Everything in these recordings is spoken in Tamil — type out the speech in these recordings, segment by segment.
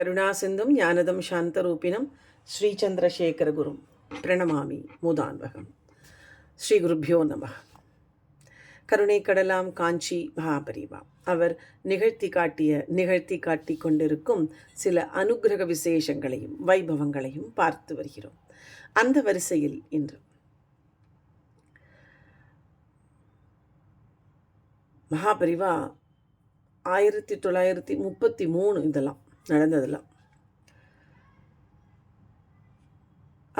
கருணாசிந்தும் ஞானதம் சாந்தரூபிணம் ஸ்ரீச்சந்திரசேகரகுரும் பிரணமாமி மூதான்வகம் ஸ்ரீ குருப்பியோ நம கருணை கடலாம் காஞ்சி மகாபரிவா அவர் நிகழ்த்தி காட்டிய நிகழ்த்தி காட்டி கொண்டிருக்கும் சில அனுக்கிரக விசேஷங்களையும் வைபவங்களையும் பார்த்து வருகிறோம் அந்த வரிசையில் இன்று மகாபரிவா ஆயிரத்தி தொள்ளாயிரத்தி முப்பத்தி மூணு இதெல்லாம் நடந்ததெல்லாம்.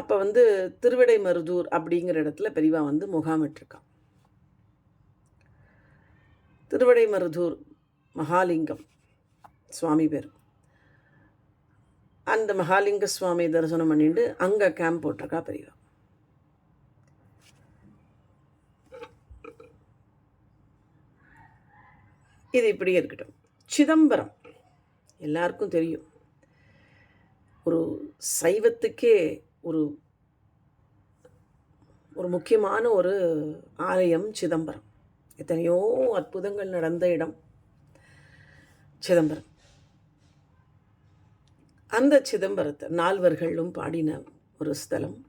அப்போ வந்து திருவிடை மருதூர் அப்படிங்கிற இடத்துல பெரியவா வந்து முகாமிட்டிருக்கான் திருவிடை மருதூர் மகாலிங்கம் சுவாமி பேர். அந்த மகாலிங்க சுவாமி தரிசனம் பண்ணிட்டு அங்கே கேம்ப் போட்டிருக்கா பெரியவா. இது இப்படியே இருக்கட்டும். சிதம்பரம். எல்லாருக்கும் தெரியும். ஒரு சைவத்துக்கே ஒரு ஒரு முக்கியமான ஒரு ஆலயம் சிதம்பரம். எத்தனையோ அற்புதங்கள் நடந்த இடம் சிதம்பரம். அந்த சிதம்பரத்தை நால்வர்களும் பாடின ஒரு ஸ்தலம்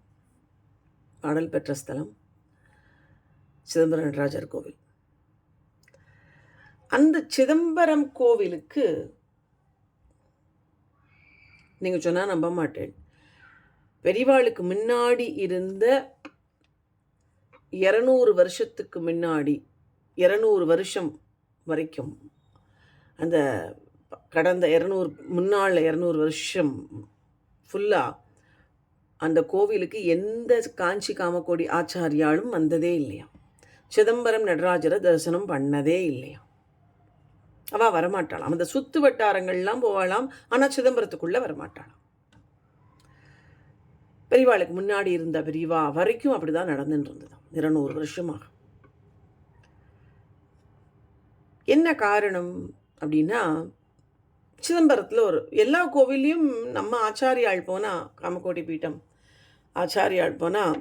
பாடல் பெற்ற ஸ்தலம் சிதம்பர நடராஜர் கோவில். அந்த சிதம்பரம் கோவிலுக்கு நீங்கள் சொன்னால் நம்ப மாட்டேன். பெரிவாளுக்கு முன்னாடி இருந்த இரநூறு வருஷத்துக்கு முன்னாடி இரநூறு வருஷம் வரைக்கும் அந்த கடந்த இரநூறு முன்னாள் இரநூறு வருஷம் ஃபுல்லாக அந்த கோவிலுக்கு எந்த காஞ்சி காமக்கோடி ஆச்சாரியாலும் வந்ததே இல்லையா? சிதம்பரம் நடராஜரை தரிசனம் பண்ணதே இல்லையா? அவள் வரமாட்டாளாம். அந்த சுத்து வட்டாரங்கள்லாம் போவாளாம் ஆனால் சிதம்பரத்துக்குள்ளே வரமாட்டாளாம். பெரியவாளுக்கு முன்னாடி இருந்த பெரியவா வரைக்கும் அப்படி தான் நடந்துட்டு இருந்ததாம். இருநூறு வருஷமாக. என்ன காரணம் அப்படின்னா சிதம்பரத்தில் ஒரு எல்லா கோவிலையும் நம்ம ஆச்சாரியாள் போனால் காமக்கோட்டி பீட்டம் ஆச்சாரியாள் போனால்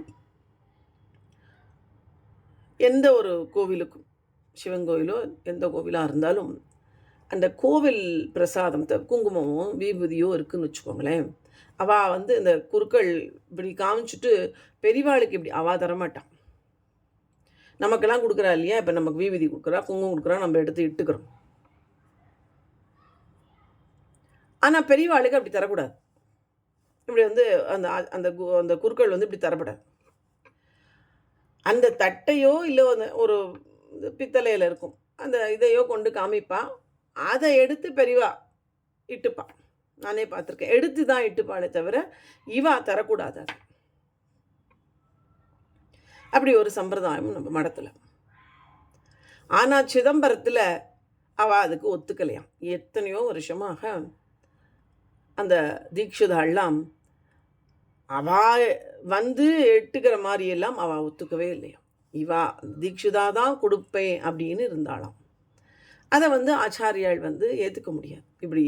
எந்த ஒரு கோவிலுக்கும் சிவன் கோவிலோ எந்த கோவிலாக இருந்தாலும் அந்த கோவில் பிரசாதம் குங்குமமும் விபூதியோ இருக்குன்னு வச்சுக்கோங்களேன். அவள் வந்து இந்த குருக்கள் இப்படி காமிச்சிட்டு பெரியவாளுக்கு இப்படி அவள் தரமாட்டான் நமக்கெல்லாம் கொடுக்குறா இல்லையா? இப்போ நமக்கு விபூதி கொடுக்குறா குங்குமம் கொடுக்குறா நம்ம எடுத்து இட்டுக்கிறோம். ஆனால் பெரியவாளுக்கு அப்படி தரக்கூடாது. இப்படி வந்து அந்த அந்த அந்த குருக்கள் வந்து இப்படி தரப்படாது. அந்த தட்டையோ இல்லை ஒரு பித்தளையில் இருக்கும். அந்த இதையோ கொண்டு காமிப்பான் அதை எடுத்து பெரியவா இட்டுப்பான் நானே பார்த்துருக்கேன். எடுத்து தான் இட்டுப்பாளே தவிர இவா தரக்கூடாது அது. அப்படி ஒரு சம்பிரதாயம் நம்ம மடத்தில். ஆனால் சிதம்பரத்தில் அவள் அதுக்கு ஒத்துக்கலையாம் எத்தனையோ வருஷமாக அந்த தீட்சிதாள்லாம் அவா வந்து எட்டுக்கிற மாதிரியெல்லாம் அவள் ஒத்துக்கவே இல்லையா. இவா தீட்சிதா தான் கொடுப்பேன் அப்படின்னு இருந்தாளாம். அதை வந்து ஆச்சாரியாள் வந்து ஏற்றுக்க முடியாது. இப்படி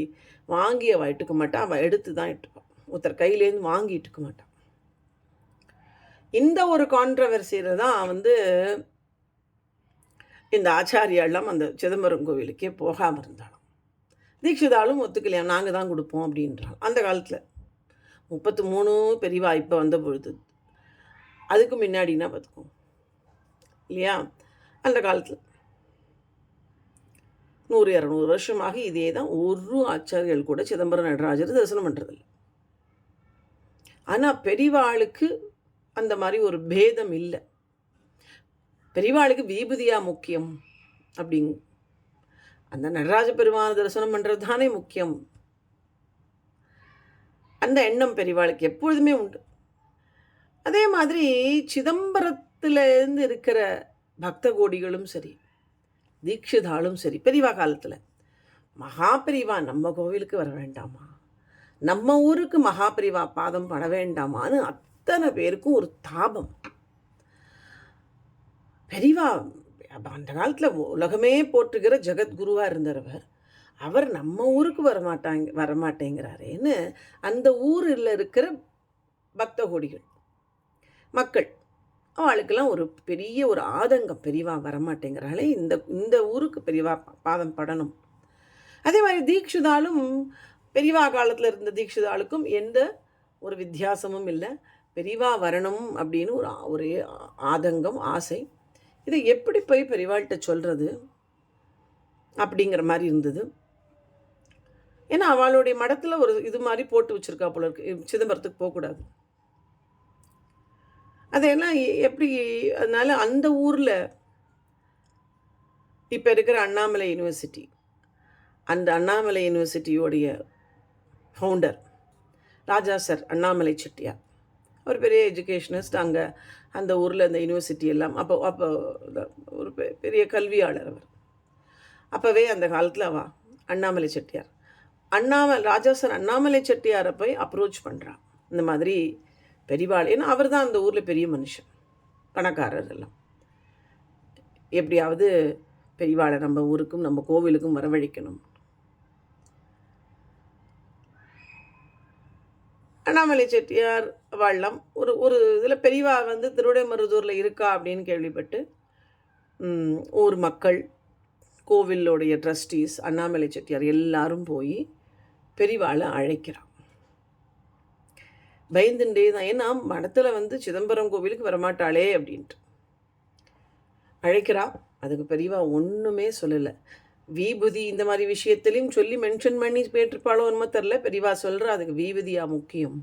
வாங்கி அவள் இட்டுக்க மாட்டான் அவள் எடுத்து தான் இட்டுப்பான் ஒருத்தர் கையிலேருந்து வாங்கி இட்டுக்க மாட்டான் இந்த ஒரு கான்ட்ரவர்சியில் தான் வந்து இந்த ஆச்சாரியாலாம் அந்த சிதம்பரம் கோவிலுக்கே போகாமல் இருந்தாலும் தீட்சிதாலும் ஒத்துக்கலையாம் நாங்கள் தான் கொடுப்போம் அப்படின்றான் அந்த காலத்தில் முப்பத்து மூணு பெரியவா இப்போ வந்த பொழுது அதுக்கு முன்னாடினா பார்த்துக்கோங்க இல்லையா? அந்த காலத்தில் நூறு இரநூறு வருஷமாக இதே தான் ஒரு ஆச்சாரியர்கள் கூட சிதம்பரம் நடராஜர் தரிசனம் பண்ணுறதில்ல ஆனால் பெரிவாளுக்கு அந்த மாதிரி ஒரு பேதம் இல்லை. பெரிவாளுக்கு வீபதியாக முக்கியம் அப்படிங்க அந்த நடராஜ பெருமான தரிசனம் பண்ணுறது தானே முக்கியம். அந்த எண்ணம் பெரிவாளுக்கு எப்பொழுதுமே உண்டு. அதே மாதிரி சிதம்பரத்திலேருந்து இருக்கிற பக்த கோடிகளும் சரி தீட்சிதாலும் சரி பெரியவா காலத்தில். மகா பெரியவா நம்ம கோவிலுக்கு வர வேண்டாமா? நம்ம ஊருக்கு மகா பெரியவா பாதம் பட வேண்டாமான்னு அத்தனை பேருக்கும் ஒரு தாபம். பெரியவா அந்த காலத்தில் உலகமே போற்றுகிற ஜெகத்குருவாக இருந்தவர். அவர் நம்ம ஊருக்கு வரமாட்டாங்க வரமாட்டேங்கிறாரேன்னு அந்த ஊரில் இருக்கிற பக்த கோடிகள் மக்கள். அவளுக்கெல்லாம் ஒரு பெரிய ஒரு ஆதங்கம் பெரியவா வரமாட்டேங்கிறாளே. இந்த இந்த ஊருக்கு பெரியவா பாதம் படணும். அதே மாதிரி தீக்ஷிதாலும் பெரியவா காலத்தில் இருந்த தீக்ஷிதாளுக்கும் எந்த ஒரு வித்தியாசமும் இல்லை. பெரியவா வரணும் அப்படின்னு ஒரு ஒரு ஒரே ஆதங்கம் ஆசை. இதை எப்படி போய் பெரியவாள்கிட்ட சொல்கிறது அப்படிங்கிற மாதிரி இருந்தது. ஏன்னா அவளுடைய மடத்தில் ஒரு இது மாதிரி போட்டு வச்சுருக்கா போல இருக்கு. சிதம்பரத்துக்கு போகக்கூடாது. அதெல்லாம் எப்படி அதனால் அந்த ஊரில் இப்போ இருக்கிற அண்ணாமலை யூனிவர்சிட்டி அந்த அண்ணாமலை யூனிவர்சிட்டியோடைய ஃபவுண்டர் ராஜா சார் அண்ணாமலை செட்டியார். ஒரு பெரிய எஜுகேஷனிஸ்ட் அங்கே அந்த ஊரில் அந்த யூனிவர்சிட்டி எல்லாம் அப்போ அப்போ ஒரு பெ- பெரிய கல்வியாளர் அவர். அப்போவே அந்த காலத்தில் வா அண்ணாமலை செட்டியார். அண்ணாமலை ராஜா சார் அண்ணாமலை செட்டியாரை போய் அப்ரோச் பண்ணுறான் இந்த மாதிரி பெரியவாள் ஏன்னா அவர் தான் அந்த ஊரில் பெரிய மனுஷன். பணக்காரர் எல்லாம் எப்படியாவது பெரியவாளை நம்ம ஊருக்கும் நம்ம கோவிலுக்கும் வரவழைக்கணும். அண்ணாமலை செட்டியார் வாழலாம் ஒரு ஒரு இதில் பெரியவா வந்து திருவிடைமருதூரில் இருக்கா அப்படின்னு கேள்விப்பட்டு ஊர் மக்கள் கோவிலோடைய ட்ரஸ்டீஸ் அண்ணாமலை செட்டியார் எல்லாரும் போய் பெரியவாளை அழைக்கிறான் பயந்துட்டே தான். ஏன்னா மடத்தில் வந்து சிதம்பரம் கோவிலுக்கு வரமாட்டாளே அப்படின்ட்டு. அழைக்கிறா. அதுக்கு பெரியவா ஒன்றுமே சொல்லலை. விபூதி இந்த மாதிரி விஷயத்திலையும் சொல்லி மென்ஷன் பண்ணி போயிட்டுருப்பாளோ என்னமோ தெரில பெரியவா சொல்கிறா அதுக்கு வீபதியா முக்கியம்.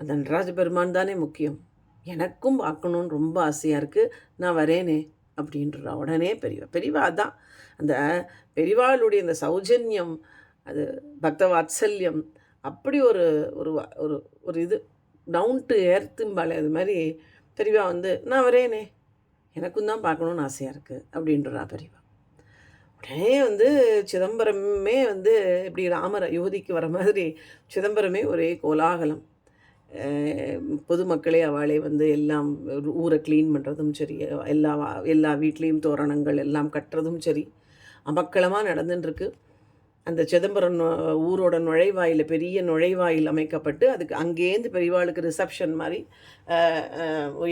அந்த நடராஜ பெருமான் தானே முக்கியம். எனக்கும் பார்க்கணுன்னு ரொம்ப ஆசையாக இருக்குது நான் வரேனே அப்படின்றா உடனே பெரியவா. பெரியவா அதான். அந்த பெரியவாளுடைய இந்த சௌஜன்யம் அது பக்த வாத்சல்யம் அப்படி ஒரு ஒரு ஒரு ஒரு இது டவுன் டு எர்த்தும்பாலே அது மாதிரி பெரியவா வந்து நான் வரேனே எனக்கும் தான் பார்க்கணுன்னு ஆசையாக இருக்குது அப்படின்றா பெரியவா உடனே வந்து சிதம்பரமே வந்து இப்படி ராமர் யுவதிக்கு வர மாதிரி சிதம்பரமே ஒரே கோலாகலம். பொதுமக்களே அவளே வந்து எல்லாம் ஊரை க்ளீன் பண்ணுறதும் சரி எல்லா வா- எல்லா வீட்லேயும் தோரணங்கள் எல்லாம் கட்டுறதும் சரி அமக்களமாக நடந்துட்டுருக்கு அந்த சிதம்பரம் ஊரோட நுழைவாயில் பெரிய நுழைவாயில் அமைக்கப்பட்டு அதுக்கு அங்கேருந்து பெரியவாளுக்கு ரிசப்ஷன் மாதிரி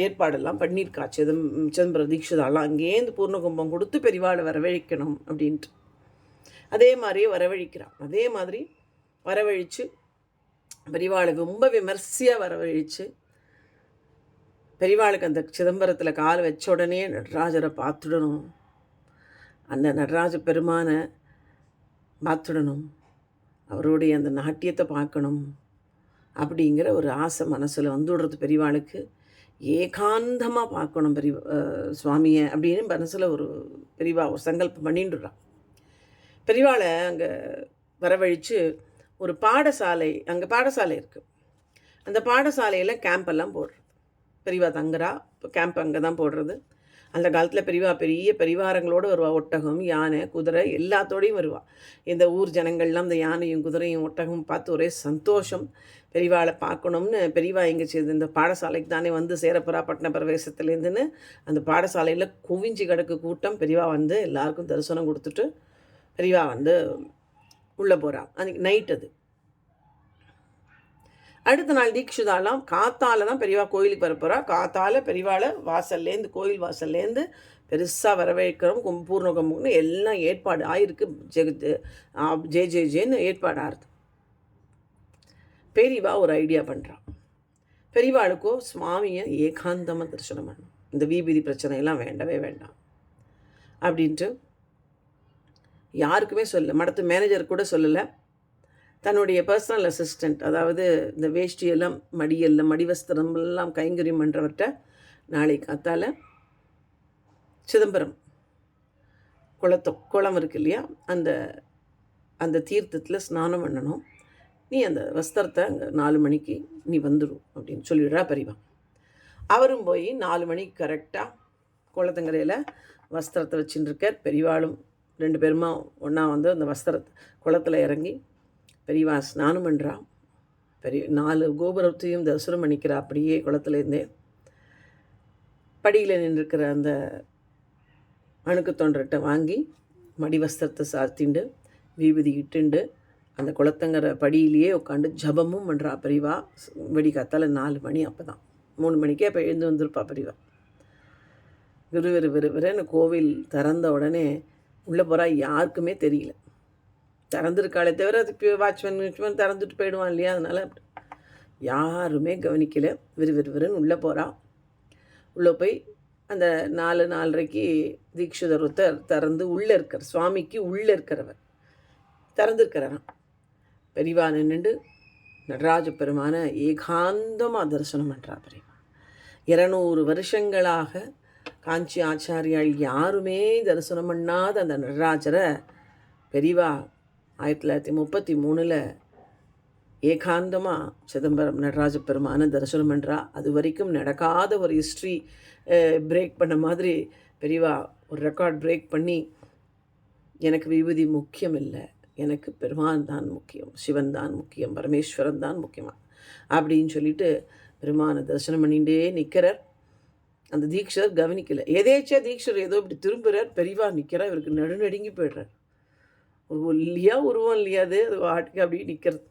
ஏற்பாடெல்லாம் பண்ணியிருக்கா சிதம் சிதம்பரம் தீட்சிதாலாம் அங்கேருந்து பூர்ணகும்பம் கொடுத்து பெரியவாளை வரவழைக்கணும் அப்படின்ட்டு. அதே மாதிரியே வரவழிக்கிறான் அதே மாதிரி வரவழித்து பெரியவாளை ரொம்ப விமர்சையாக வரவழித்து பெரியவாளுக்கு அந்த சிதம்பரத்தில் கால் வச்ச உடனே நடராஜரை பார்த்துடணும். அந்த நடராஜ பெருமானை பார்த்துடணும் அவருடைய அந்த நாட்டியத்தை பார்க்கணும். அப்படிங்கிற ஒரு ஆசை மனசில் வந்துடுறது பெரியவாளுக்கு. ஏகாந்தமாக பார்க்கணும் பெரிய சுவாமியை அப்படின்னு மனசில் ஒரு பெரியவா ஒரு சங்கல்பம் பண்ணிட்டுறான் பெரியவாளை அங்கே வரவழித்து ஒரு பாடசாலை அங்கே பாடசாலை இருக்குது அந்த பாடசாலையில் கேம்ப் எல்லாம் போடுறது. பெரியவா தங்குறா. இப்போ கேம்ப் அங்கே தான் போடுறது. அந்த காலத்தில் பெரியவா பெரிய பெரிவாரங்களோடு வருவாள் ஒட்டகம் யானை குதிரை எல்லாத்தோடையும் வருவாள் இந்த ஊர் ஜனங்கள்லாம் இந்த யானையும் குதிரையும் ஒட்டகம் பார்த்து ஒரே சந்தோஷம். பெரியவாளை பார்க்கணும்னு பெரியவா எங்கே செய்து இந்த பாடசாலைக்கு தானே வந்து சேரப்புறா பட்டண பிரவேசத்துலேருந்துன்னு அந்த பாடசாலையில் குவிஞ்சு கிடக்கு கூட்டம் பெரியவா வந்து எல்லாருக்கும் தரிசனம் கொடுத்துட்டு பெரியவா வந்து உள்ளே போகிறாள் அன்றைக்கி நைட் அது. அடுத்த நாள் தீக்ஷிதாலாம் காத்தால தான் பெரியவா கோயிலுக்கு வரப்போகிறா காத்தால பெரியவாளை வாசல்லேருந்து கோயில் வாசல்லேருந்து பெருசாக வரவேற்கிறோம். கும் பூர்ண எல்லாம் ஏற்பாடு ஆயிருக்கு. ஜெகத்து ஜே ஜே ஜேன்னு ஏற்பாடு ஆறுது பெரியவா ஒரு ஐடியா பண்ணுறான் பெரியவாளுக்கோ சுவாமியை ஏகாந்தமாக தரிசனம் பண்ணும் இந்த வீபிதி பிரச்சனையெல்லாம் வேண்டவே வேண்டாம். அப்படின்ட்டு யாருக்குமே சொல்ல மடத்து மேனேஜர் கூட சொல்லலை. தன்னுடைய பர்சனல் அசிஸ்டண்ட் அதாவது இந்த வேஷ்டியெல்லாம் மடியெல்லாம் மடிவஸ்திரம் எல்லாம் கைங்கரியம் பண்ணுறவர்கிட்ட நாளை காத்தால் சிதம்பரம் குளத்த குளம் இருக்கு இல்லையா? அந்த அந்த தீர்த்தத்தில் ஸ்நானம் பண்ணணும். நீ அந்த வஸ்திரத்தை அங்கே நாலு மணிக்கு நீ வந்துடும் அப்படின்னு சொல்லிடுறா பெரியவா அவரும் போய் நாலு மணிக்கு கரெக்டாக குளத்தங்கரையில் வஸ்திரத்தை வச்சுட்டுருக்கார் பெரியவாளும் ரெண்டு பேருமா ஒன்றா வந்து அந்த வஸ்திரத்தை குளத்தில் இறங்கி பெரியவா ஸ்நானம் பண்ணுறா பெரிய நாலு கோபுரத்தையும் தரிசனம் பண்ணிக்கிறா அப்படியே குளத்துலேருந்தே படியில் நின்றுருக்கிற அந்த அணுக்கு தொண்டர்கிட்ட வாங்கி மடி வஸ்திரத்தை சாத்திண்டு வீபதி இட்டுண்டு அந்த குளத்துங்கிற படியிலேயே உட்காந்து ஜபமும் பண்ணுறா பெரியவா. வெடிக்காத்தால் நாலு மணி அப்போ தான் மூணு மணிக்கே அப்போ எழுந்து வந்திருப்பா பெரியவா. விறுவிறு விறுவிறுன்னு கோவில் திறந்த உடனே உள்ளே போகிறா யாருக்குமே தெரியல. திறந்துருக்காளே தவிர அது வாட்ச்மேன் வாட்ச்மேன் திறந்துட்டு போயிடுவான் இல்லையா? அதனால் யாருமே கவனிக்கலை. விறுவிறுவிறுன்னு உள்ளே போகிறான் உள்ளே போய் அந்த நாலு நாலரைக்கு தீட்சிதர் ஒருத்தர் திறந்து உள்ளே இருக்கிற சுவாமிக்கு உள்ளே இருக்கிறவர். திறந்துருக்கிறாராம் பெரிவா நின்றுண்டு நடராஜ பெருமான ஏகாந்தமாக தரிசனம் பண்ணுறா பெரியவா இருநூறு வருஷங்களாக காஞ்சி ஆச்சாரியால் யாருமே தரிசனம் பண்ணாத அந்த நடராஜரை பெரிவா ஆயிரத்தி தொள்ளாயிரத்தி முப்பத்தி மூணில் ஏகாந்தமாக சிதம்பரம் நடராஜ பெருமான தரிசனம் பண்ணுறா அது வரைக்கும் நடக்காத ஒரு ஹிஸ்ட்ரி பிரேக் பண்ண மாதிரி பெரியவா ஒரு ரெக்கார்ட் பிரேக் பண்ணி எனக்கு விபூதி முக்கியம் இல்லை எனக்கு பெருமான் தான் முக்கியம் சிவன் தான் முக்கியம் பரமேஸ்வரன் தான் முக்கியமாக அப்படின்னு சொல்லிட்டு பெருமானை தரிசனம் பண்ணிகிட்டே நிற்கிறார் அந்த தீக்ஷர் கவனிக்கலை. எதேச்சா தீக்ஷர் ஏதோ இப்படி திரும்புகிறார் பெரியவா நிற்கிறார் இவருக்கு நடுநடுங்கி போய்டுறார். ஒரு இல்லையா உருவம் இல்லையா அது? அது வாட்டுக்கு அப்படியே நிற்கிறது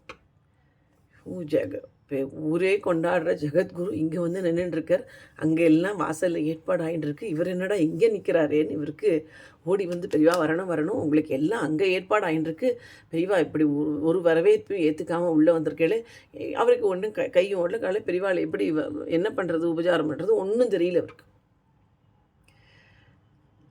ஊ ஜெக ஊரே கொண்டாடுற ஜெகத்குரு இங்கே வந்து நின்றுட்டுருக்கார் அங்கே எல்லாம் வாசலில் ஏற்பாடு ஆகிட்டு இருக்கு இவர் என்னடா இங்கே நிற்கிறாரேன்னு இவருக்கு ஓடி வந்து பெரியவா வரணும் வரணும். உங்களுக்கு எல்லாம் அங்கே ஏற்பாடு ஆகிட்டு இருக்கு பெரியவா இப்படி ஒரு வரவேற்பு ஏற்றுக்காமல் உள்ளே வந்திருக்கேளே. அவருக்கு ஒன்றும் க கையும் ஓடல. காலை பெரியவாள் எப்படி என்ன பண்ணுறது உபச்சாரம் பண்ணுறது ஒன்றும் தெரியல அவருக்கு.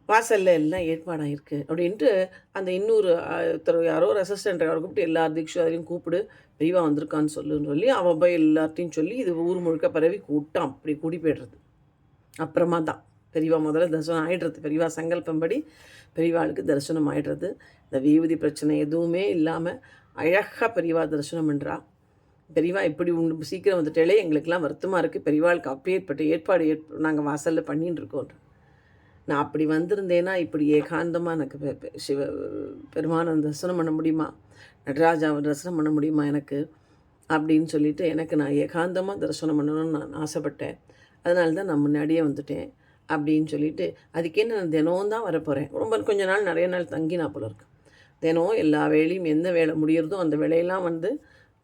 வாசலில் எல்லாம் ஏற்பாடாகிருக்கு அப்படின்ட்டு அந்த இன்னொரு ஒருத்தர் யாரோ ஒரு அசிஸ்டன்ட் அவரை கூப்பிட்டு எல்லா தீட்சாரையும் கூப்பிடு பெரியவா வந்திருக்கான்னு சொல்லுன்னு சொல்லி அவன் போய் எல்லாத்தையும் சொல்லி இது ஊர் முழுக்க பரவி கூட்டம் அப்படி கூடி போய்டுறது. அப்புறமா தான். பெரியவா முதல்ல தரிசனம் ஆகிடுறது பெரியவா சங்கல்பம்படி பெரியவாளுக்கு தரிசனம் ஆகிடுறது இந்த வீவதி பிரச்சனை எதுவுமே இல்லாமல் அழகாக பெரியவா தரிசனம் பண்ணுறா பெரியவா இப்படி உண்டு சீக்கிரம் வந்துட்டாலே எங்களுக்கெல்லாம் வருத்தமாக இருக்குது பெரியவாளுக்கு அப்பேற்பட்ட ஏற்பாடு ஏற் நாங்கள் வாசலில் பண்ணின்னு இருக்கோன்ற நான் அப்படி வந்திருந்தேன்னா இப்படி ஏகாந்தமாக எனக்கு சிவ பெருமான தரிசனம் பண்ண முடியுமா? நடராஜாவை தரிசனம் பண்ண முடியுமா எனக்கு? அப்படின்னு சொல்லிட்டு எனக்கு நான் ஏகாந்தமாக தரிசனம் பண்ணணும்னு நான் ஆசைப்பட்டேன். அதனால தான் நான் முன்னாடியே வந்துட்டேன் அப்படின்னு சொல்லிட்டு அதுக்கே நான் தினமும் தான் வரப்போகிறேன் ரொம்ப கொஞ்ச நாள் நிறைய நாள் தங்கி நான் போல இருக்கேன் தினம் எல்லா வேலையும் எந்த வேலை முடியறதோ அந்த வேலையெல்லாம் வந்து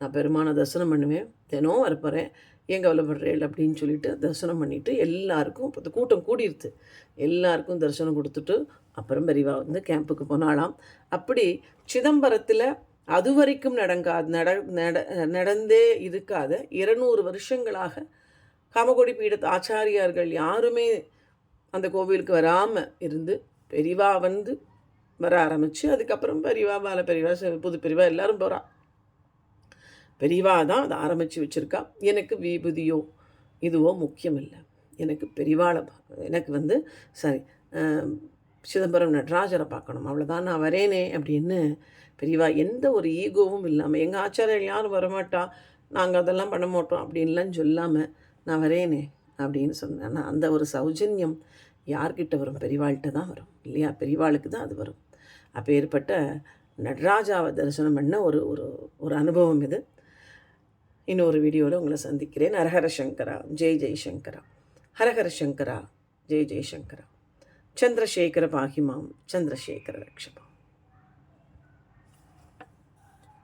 நான் பெருமான தரிசனம் பண்ணுவேன். தினமும் வரப்போகிறேன் ஏன் கவலைப்படுறேன் அப்படின்னு சொல்லிட்டு தரிசனம் பண்ணிவிட்டு எல்லாருக்கும் இப்போ கூட்டம் கூடிடுது எல்லாருக்கும் தரிசனம் கொடுத்துட்டு அப்புறம் பெரிவா வந்து கேம்புக்கு போனாலாம் அப்படி சிதம்பரத்தில் அது வரைக்கும் நடங்கா நட நட நடந்தே இருக்காத இருநூறு வருஷங்களாக காமகோடி பீடத்து ஆச்சாரியார்கள் யாருமே அந்த கோவிலுக்கு வராமல் இருந்து பெரிவா வந்து வர ஆரம்பித்து அதுக்கப்புறம் பெரிவா பால பெரிவா புது பெரிவா எல்லோரும் போகிறான் பெரியவா தான் அதை ஆரம்பித்து வச்சுருக்கா. எனக்கு விபூதியோ இதுவோ முக்கியம் இல்லை எனக்கு பெரிவாளை எனக்கு வந்து சரி சிதம்பரம் நடராஜரை பார்க்கணும். அவ்வளோதான் நான் வரேனே அப்படின்னு பெரியவா எந்த ஒரு ஈகோவும் இல்லாமல் எங்கள் ஆச்சாரியர் யாரும் வரமாட்டா? நாங்கள் அதெல்லாம் பண்ண மாட்டோம் அப்படின்லாம் சொல்லாமல் நான் வரேனே அப்படின்னு சொன்னேன் அந்த ஒரு சௌஜன்யம் யார்கிட்ட வரும்? பெரியவாள்கிட்ட தான் வரும் இல்லையா? பெரியவாளுக்கு தான் அது வரும். அப்போ ஏற்பட்ட நடராஜாவை தரிசனம் பண்ண ஒரு ஒரு ஒரு அனுபவம் இது. இன்னொரு வீடியோவில் உங்களை சந்திக்கிறேன். ஹரஹர சங்கரா ஜெய் ஜெய்சங்கரா ஹரஹர சங்கரா ஜெய் ஜெய்சங்கரா சந்திரசேகர பாகிமாம் சந்திரசேகர ரக்ஷபா.